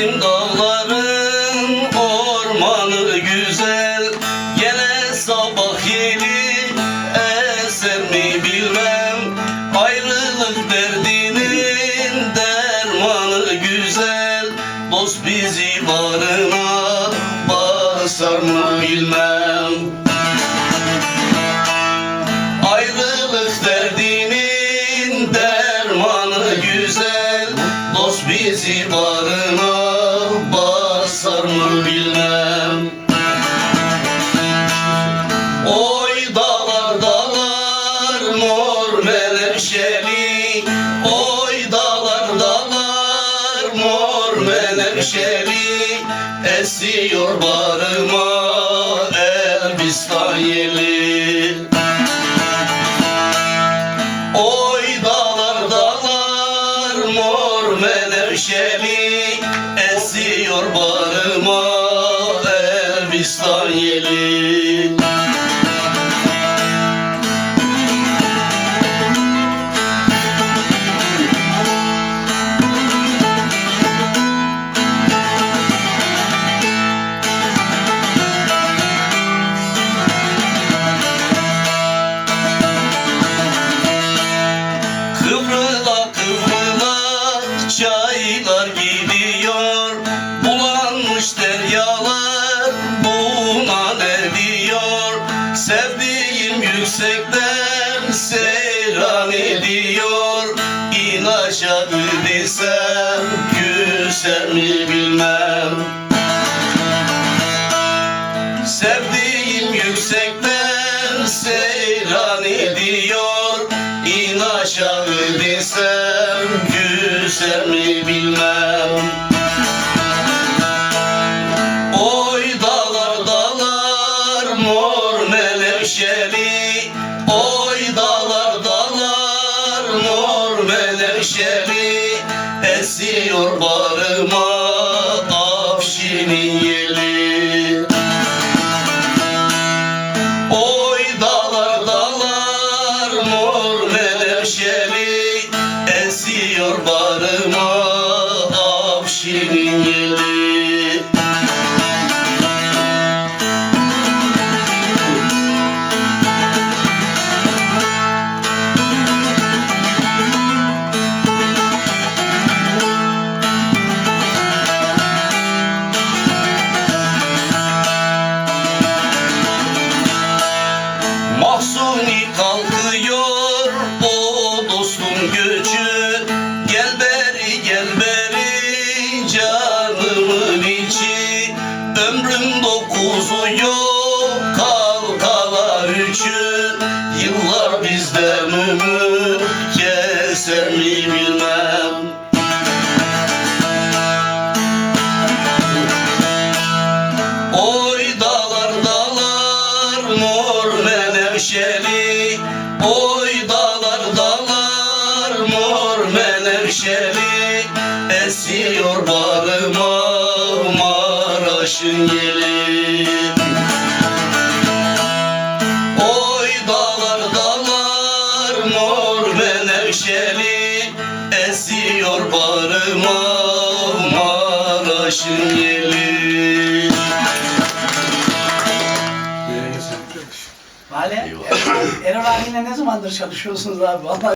Bizim dağların ormanı güzel. Gene sabah yeni eser mi bilmem. Ayrılık derdinin dermanı güzel. Dost bizi bağrına basar mı bilmem. Ayrılık derdinin dermanı güzel. Dost bizi bağrına menevşeli Esiyor bağrıma Elbistan yeli Oy dağlar dağlar mor menevşeli Esiyor bağrıma Elbistan yeli yüksekten seyran ediyor. İn aşağı desem küser mi bilmem. Sevdiğim yüksekten seyran ediyor. İn aşağı desem küser mi bilmem. Oy dağlar dağlar mor menevşeli Esiyor bağrıma afşinin yeli. Oy dağlar dağlar mor menevşeli Esiyor bağrıma afşinin yeli Mahsuni kalkıyor o dostum göçü Gel beri gel beri canımın içi. Ömrüm dokuzu yok kalkalar üçü Yıllar bizden ömür keser mi bilmem Bağrıma Maraş'ın yeli Oy dağlar dağlar mor menevşeli Esiyor bağrıma Maraş'ın yeli Hale, Erol abiyle ne zamandır çalışıyorsunuz abi? Vallahi